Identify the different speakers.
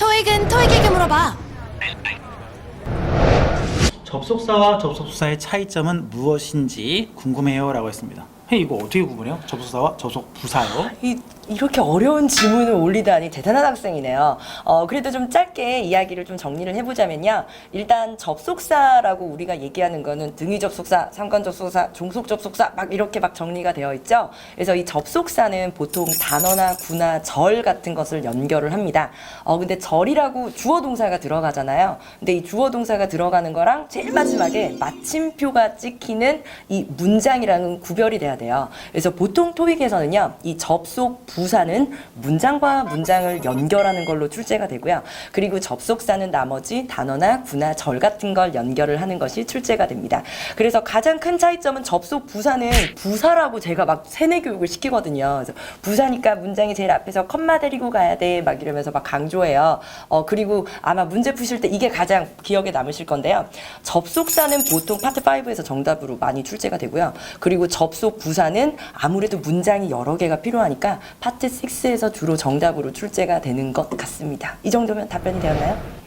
Speaker 1: 토익은 토익에게 물어봐.
Speaker 2: 접속사와 접속사의 차이점은 무엇인지 궁금해요라고 했습니다. 헤이 이거 어떻게 구분해요? 접속사와 접속 부사요?
Speaker 3: 이, 이렇게 어려운 지문을 올리다니 대단한 학생이네요. 어, 그래도 좀 짧게 이야기를 좀 정리를 해보자면요. 일단 접속사라고 우리가 얘기하는 거는 등위 접속사, 상관 접속사, 종속 접속사 막 이렇게 막 정리가 되어 있죠. 그래서 이 접속사는 보통 단어나 구나 절 같은 것을 연결을 합니다. 어, 근데 절이라고 주어 동사가 들어가잖아요. 근데 이 주어 동사가 들어가는 거랑 제일 마지막에 마침표가 찍히는 이 문장이랑은 구별이 돼야 돼요. 그래서 보통 토익에서는요, 이 접속 부사는 문장과 문장을 연결하는 걸로 출제가 되고요. 그리고 접속사는 나머지 단어나 구나 절 같은 걸 연결을 하는 것이 출제가 됩니다. 그래서 가장 큰 차이점은 접속 부사는 부사라고 제가 막 세뇌 교육을 시키거든요. 그래서 부사니까 문장이 제일 앞에서 컴마 데리고 가야 돼. 막 이러면서 막 강조해요. 어, 그리고 아마 문제 푸실 때 이게 가장 기억에 남으실 건데요. 접속사는 보통 파트 5에서 정답으로 많이 출제가 되고요. 그리고 접속 부사는 아무래도 문장이 여러 개가 필요하니까 파트 6에서 주로 정답으로 출제가 되는 것 같습니다. 이 정도면 답변이 되었나요?